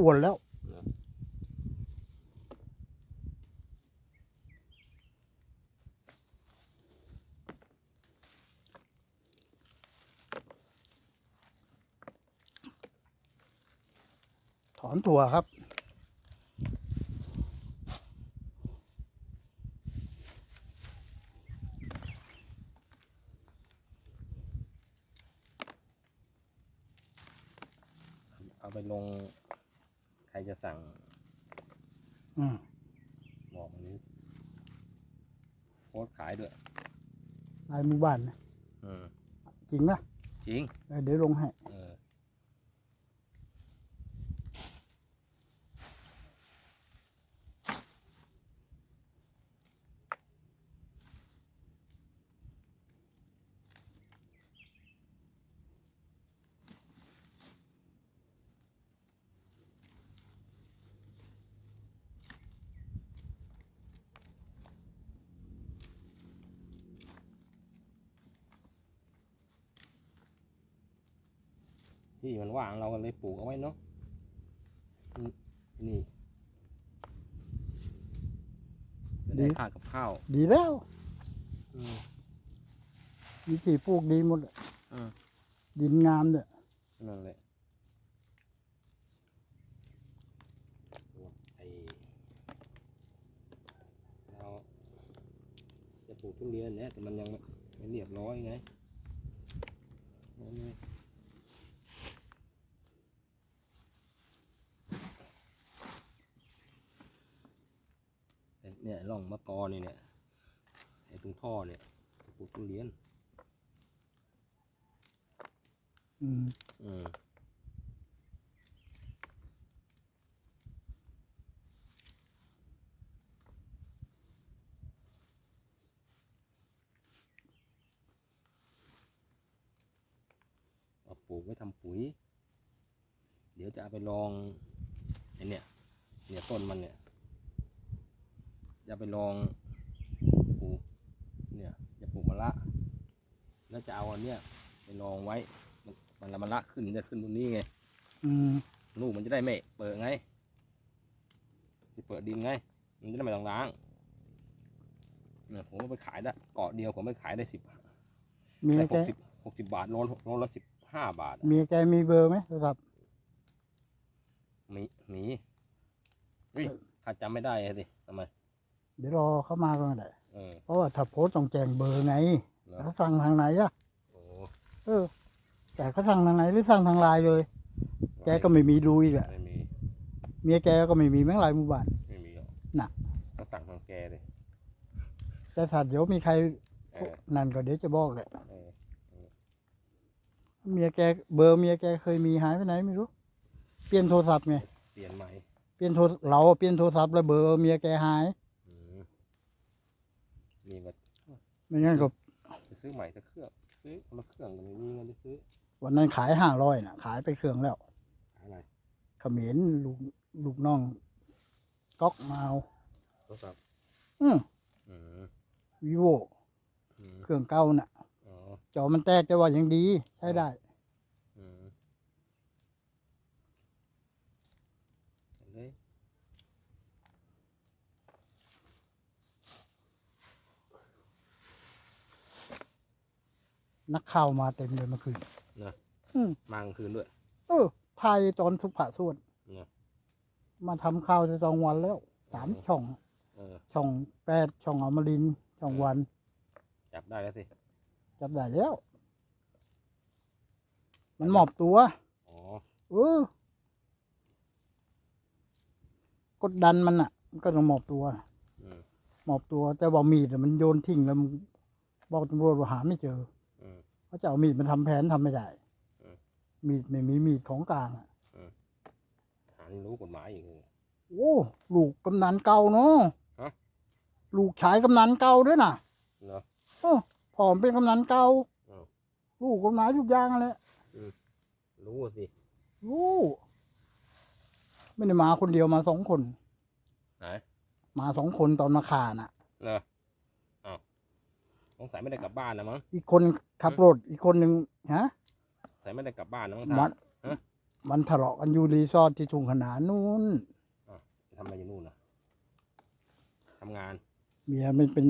อ้วนแล้ว ถอนตัวครับเอาไปลง ใครจะสั่งอืมบอกอันนี้โพสต์ขายด้วย ลายหมู่บ้านนะอืมจริงนะจริง เออเดี๋ยวลงให้ เออ ที่มันว่างเราก็เลยปลูกเอาไว้เนาะอืมนี่จะได้ค่ากับข้าวดีแล้วอืมมีที่ปลูกดีหมดอะอืมดินงามเนี่ยนั่นแหละไอเราจะปลูกทุเรียนเนี่ยแต่มันยังไม่ไม่เรียบร้อยไงนั่นไงแต่ เนี่ยร่องมะกอนี่เนี่ยไอ้ตรงท่อเนี่ยจะปลูกทุเรียน อืมอืมเอาปลูกไว้ทำปุ๋ย เดี๋ยวจะเอาไปลองไอเนี่ยเนี่ยต้นมันเนี่ย จะไปลองปลูกเนี่ยจะปลูกมะละแล้วจะเอาอันเนี้ยไปลองไว้ มันมันละมะละขึ้นจะขึ้นตรงนี้ไงอืมลูกมันจะได้ไม่เปิดไงที่เปิดดินไง มันจะได้ไม่ต้องล้างเนี่ยผมก็ไปขายได้เกาะเดียวผมไปขายได้สิบเมียได้หแกกสิบหกสิบบาทโลโลละสิบห้าบาทอะเมียแกมีเบอร์ไหมโทรศัพท์มีมีเฮ้ยถ้าจำไม่ได้อะสิทำไม เดี๋ยวรอเข้ามาก่อนแหละเออ เพราะว่าถ้าโพสต์ต้องแจ้งเบอร์ไงแล้วเขาสั่งทางไหนอะโอ้เออ แต่เขาสั่งทางไหนหรือสั่งทางไลน์เลย แกก็ไม่มีดูอีกอะไม่มีเมียแกก็ไม่มีแม้งหลายหมู่บ้าน ไม่มีหรอกน่ะ ก็สั่งทางแกเลยแต่ถ้าเดี๋ยวมีใครเออนั่นก็เดี๋ยวจะบอกแหละเออเมียแกเบอร์เมียแกเคยมีหายไปไหนไม่รู้ เปลี่ยนโทรศัพท์ไงเปลี่ยนใหม่เปลี่ยนโทรเราเปลี่ยนโทรศัพท์แล้วเบอร์เมียแกหายอืมนี่ มาไม่งั้นก็ไปซื้อใหม่สักเครื่อง ซื้อคนละเครื่องก็ไม่มีเงินไปซื้อ วันนั้นขายห้าร้อยน่ะ ขายไปเครื่องแล้วอะไรเขมรลูกลูกน้องก๊อกมาเอาโทรศัพท์อืมอืมวีโวอืมเครื่องเก่าน่ะ อ๋อ จอมันแตกแต่ว่ายังดี ใช้ได้ อืมเลย นักข่าวมาเต็มเลยเมื่อคืนอืมมากลางคืนด้วย เออไทยตอนสุภาสวดเนี่ย มาทำข่าวจะตองวันแล้วสามช่อง เออ ช่องแปดช่องอมรินทร์ช่องวันจับได้แล้วสิ จับได้แล้ว มันหมอบตัว อ๋อ เออกดดันมันอะ มันก็ต้องหมอบตัว อืม หมอบตัว แต่ว่ามีดอะมันโยนทิ้งแล้วมันบอกตำรวจว่าหาไม่เจออืม เขาจะเอามีดมาทำแผนทำไม่ได้ อืม มีดไม่มีมีดของกลางอะหารู้กฎหมายอีกเลย โอ้ลูกกำนันเก่าเนาะฮะลูกชายกำนันเก่าด้วยนะเนาะพ่อมนเป็นกำนันเก่าอ้าว ลูกกฎหมายทุกอย่างแหละรู้อะสิรู้ไม่ได้มาคนเดียวมาสองคน ไหนมาสองคนตอนมาขาน่ะเนาะอ้าว สงสัยไม่ได้กลับบ้านนะมั้งอีกคนขับรถอีกคนหนึ่งฮะสงสัยไม่ได้กลับบ้านนะมั้งมันมันทะเลาะกันอยู่รีสอร์ทที่ทุ่งขนานนู้นทำอะไรอยู่นู่นนะทำงาน เมียมันเป็น